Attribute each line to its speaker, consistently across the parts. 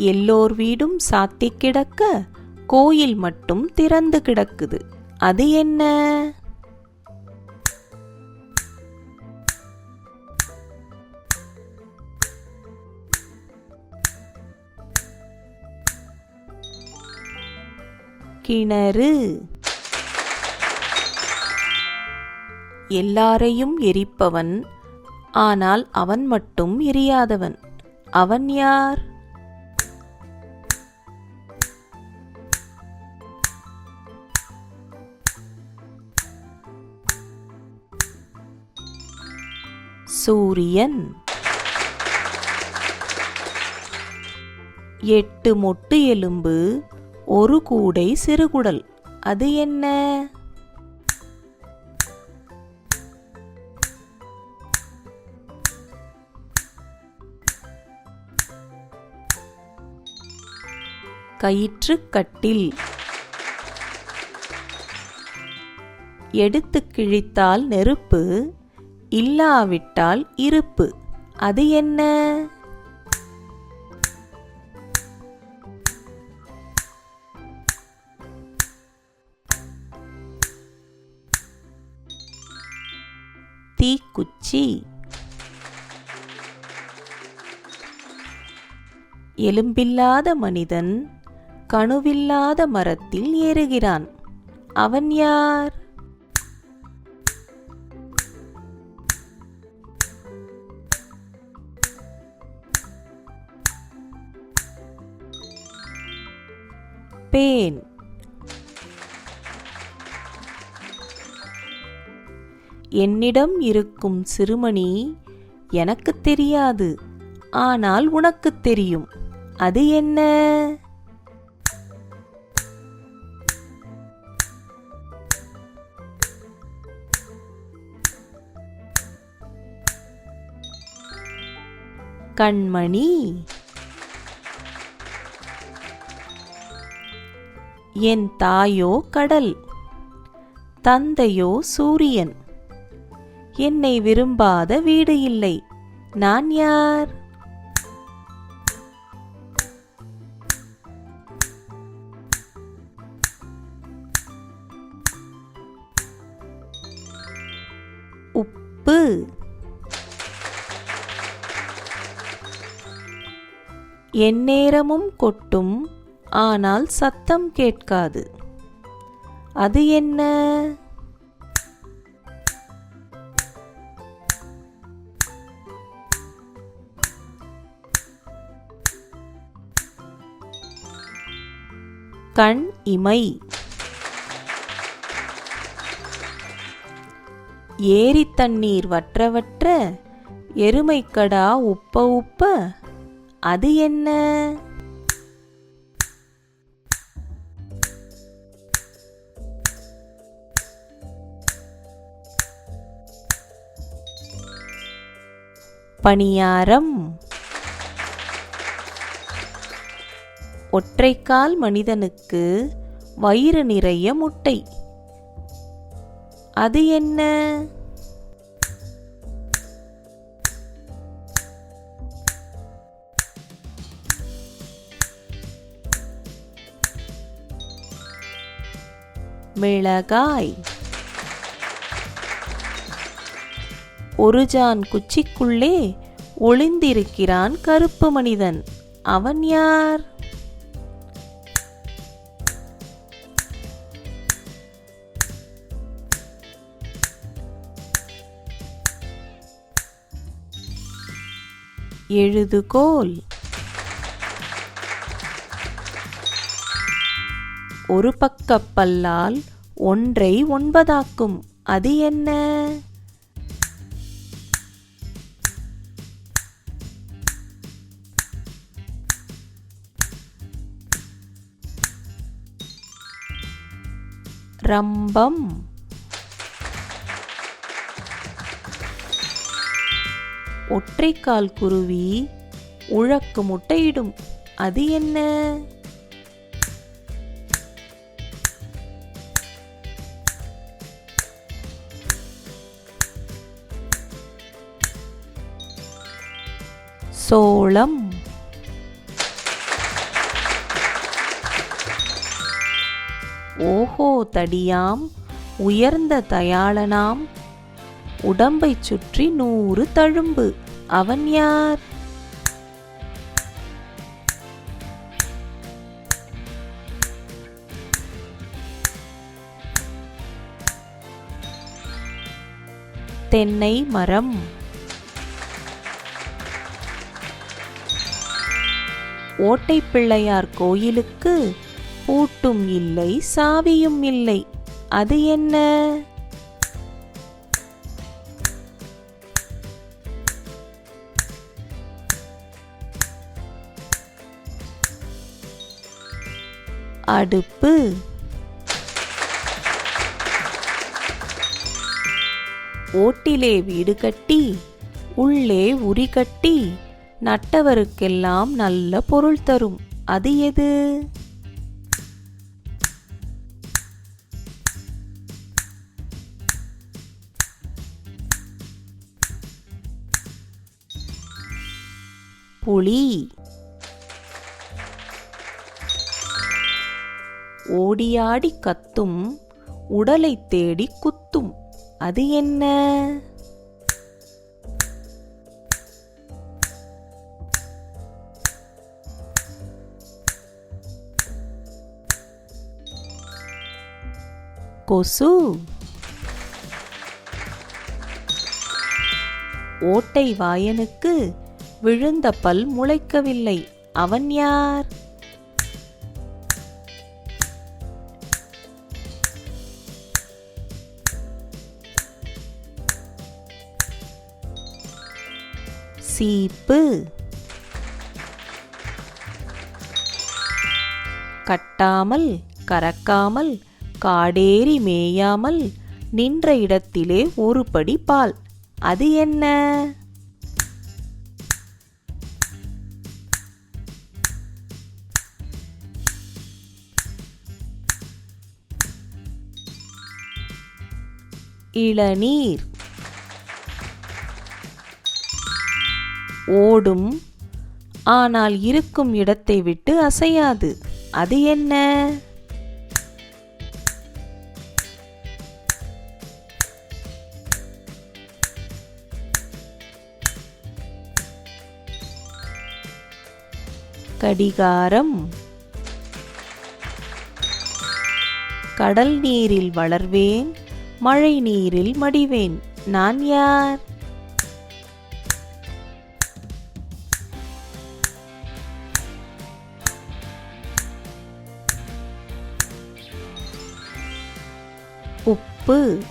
Speaker 1: எல்லோர் வீடும் சாத்தி கிடக்க கோயில் மட்டும் திறந்து கிடக்குது. அது என்ன? கிணறு. எல்லாரையும் எரிப்பவன் ஆனால் அவன் மட்டும் எரியாதவன். அவன் யார்? சூரியன். எட்டு மொட்டு எலும்பு ஒரு கூடை சிறுகுடல் அது என்ன? கயிற்றுக்கட்டில் எடுத்து கிழித்தால் நெருப்பு. இல்லாவிட்டால் இருப்பு. அது என்ன? தீக்குச்சி. எலும்பில்லாத மனிதன் கணுவில்லாத மரத்தில் ஏறுகிறான். அவன் யார்? பேன் என்னிடம் இருக்கும் சிறுமணி எனக்குத் தெரியாது ஆனால் உனக்குத் தெரியும். அது என்ன? கண்மணி என் தாயோ கடல். தந்தையோ சூரியன். என்னை விரும்பாத வீடு இல்லை. நான் யார்? உப்பு. எந்நேரமும் கொட்டும் ஆனால் சத்தம் கேட்காது. அது என்ன? கண் இமை. ஏரி தண்ணீர் வற்ற வற்ற எருமைக்கடா உப்ப உப்ப அது என்ன? பணியாரம். ஒற்றைக்கால் மனிதனுக்கு வயிறு நிறைய முட்டை. அது என்ன? மிளகாய். ஒரு ஜான் குச்சிக்குள்ளே ஒளிந்திருக்கிறான் கருப்பு மனிதன். அவன் யார்? எழுதுகோல் ஒரு பக்கப்பல்லால் ஒன்றை ஒன்பதாக்கும். அது என்ன? ரம்பம் ஒற்றைக்கால் குருவி உழக்கு முட்டையிடும். அது என்ன? சோளம். ஓஹோ தடியாம் உயர்ந்த தயாளனாம் உடம்பைச் சுற்றி நூறு தழும்பு. அவன் யார்? தென்னை மரம். ஓட்டை பிள்ளையார் கோயிலுக்கு பூட்டும் இல்லை சாவியும் இல்லை. அது என்ன? அடுப்பு. ஓட்டிலே வீடு கட்டி உள்ளே உரி கட்டி நட்டவருக்கெல்லாம் நல்ல பொருள் தரும். அது எது? புலி. ஓடியாடி கத்தும் உடலை தேடி குத்தும். அது என்ன? கொசு. ஓட்டை வாயனுக்கு விழுந்த பல் முளைக்கவில்லை. அவன் யார்? சீப்பு. கட்டாமல் கறக்காமல் காடேறி மேயாமல் நின்ற இடத்திலே ஒரு படி பால். அது என்ன? இளநீர். ஓடும் ஆனால் இருக்கும் இடத்தை விட்டு அசையாது. அது என்ன? கடிகாரம். கடல் நீரில் வளர்வேன். மழை நீரில் மடிவேன். நான் யார்? உப்பு.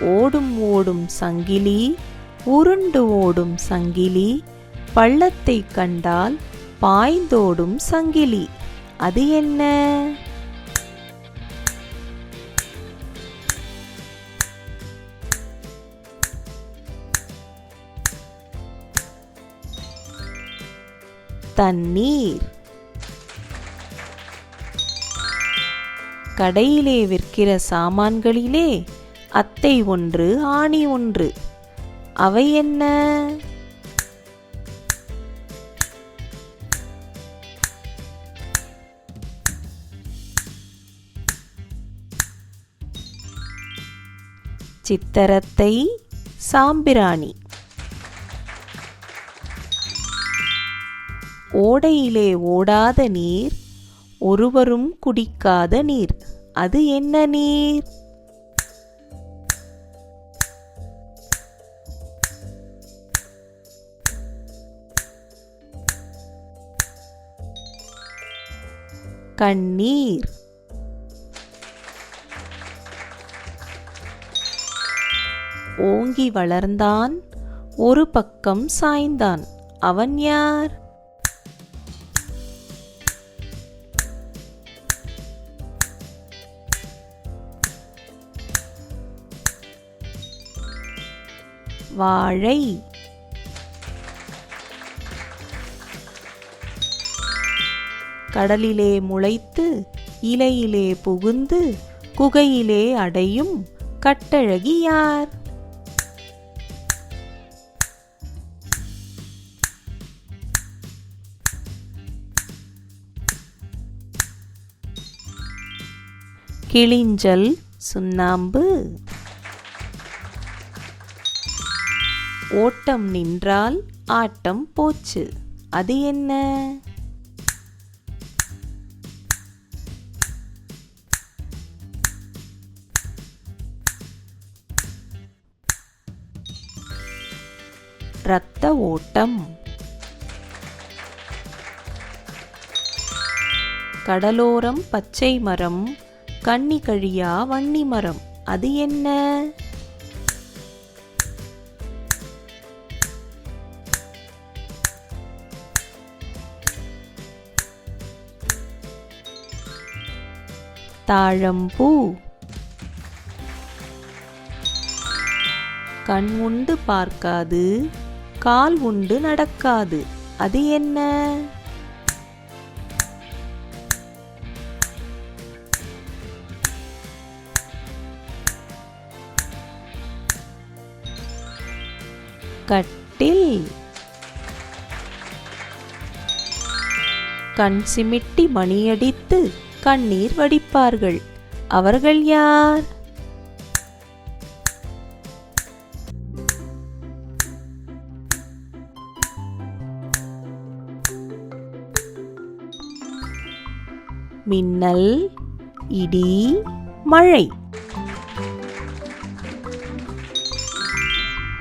Speaker 1: ஓடும் ஓடும் சங்கிலி உருண்டு ஓடும் சங்கிலி பள்ளத்தை கண்டால் பாய்ந்தோடும் சங்கிலி. அது என்ன? தண்ணீர். கடையிலே விற்கிற சாமான்களிலே அத்தை ஒன்று ஆணி ஒன்று. அவை என்ன? சித்தரத்தை சாம்பிராணி. ஓடையிலே ஓடாத நீர் ஒருவரும் குடிக்காத நீர். அது என்ன நீர்? கண்ணீர். ஓங்கி வளர்ந்தான் ஒரு பக்கம் சாய்ந்தான். அவன் யார்? வாழை. கடலிலே முளைத்து இலையிலே புகுந்து குகையிலே அடையும் கட்டழகி யார்? கிளிஞ்சல் சுண்ணாம்பு. ஓட்டம் நின்றால் ஆட்டம் போச்சு. அது என்ன? இரத்த ஓட்டம். கடலோரம் பச்சை மரம் கன்னி கழியா வன்னி மரம். அது என்ன? தாழம்பூ கண் உண்டு பார்க்காது கால் உண்டு நடக்காது. அது என்ன? கட்டில். கண் சிமிட்டி மணியடித்து கண்ணீர் வடிப்பார்கள். அவர்கள் யார்? மின்னல் இடி மழை.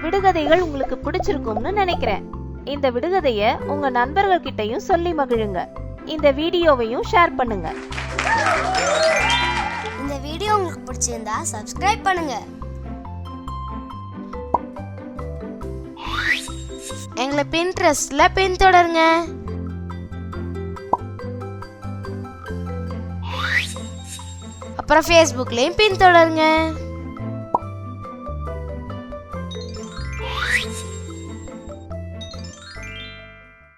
Speaker 1: விடுகதைகள் உங்களுக்கு பிடிச்சிருக்கும்னு நினைக்கிறேன். இந்த விடுகதைய உங்க நண்பர்கள் கிட்டையும் சொல்லி மகிழுங்க. இந்த வீடியோவையும் ஷேர் பண்ணுங்க.
Speaker 2: இந்த வீடியோ உங்களுக்கு பிடிச்சிருந்தா சப்ஸ்கிரைப் பண்ணுங்க. எங்களை பின்ட்ரெஸ்ட்ல பின்தொடருங்க. அப்புறம் ஃபேஸ்புக்லேயும் பின்தொடருங்க.